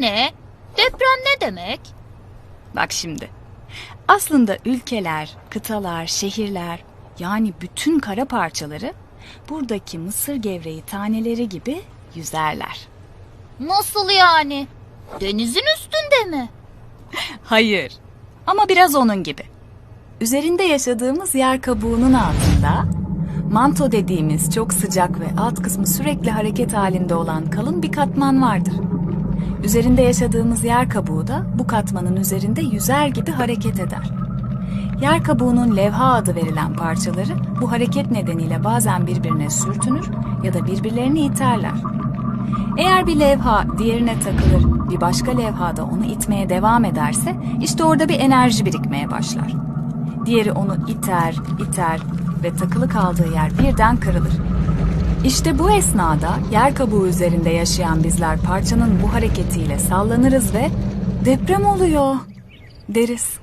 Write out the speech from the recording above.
ne? Deprem ne demek? Bak şimdi. Aslında ülkeler, kıtalar, şehirler yani bütün kara parçaları buradaki mısır gevreği taneleri gibi yüzerler. Nasıl yani? Denizin üstünde mi? Hayır. Ama biraz onun gibi. Üzerinde yaşadığımız yer kabuğunun altında manto dediğimiz çok sıcak ve alt kısmı sürekli hareket halinde olan kalın bir katman vardır. Üzerinde yaşadığımız yer kabuğu da bu katmanın üzerinde yüzer gibi hareket eder. Yer kabuğunun levha adı verilen parçaları bu hareket nedeniyle bazen birbirine sürtünür ya da birbirlerini iterler. Eğer bir levha diğerine takılır, bir başka levha da onu itmeye devam ederse işte orada bir enerji birikmeye başlar. Diğeri onu iter, iter ve takılı kaldığı yer birden kırılır. İşte bu esnada yer kabuğu üzerinde yaşayan bizler parçanın bu hareketiyle sallanırız ve deprem oluyor deriz.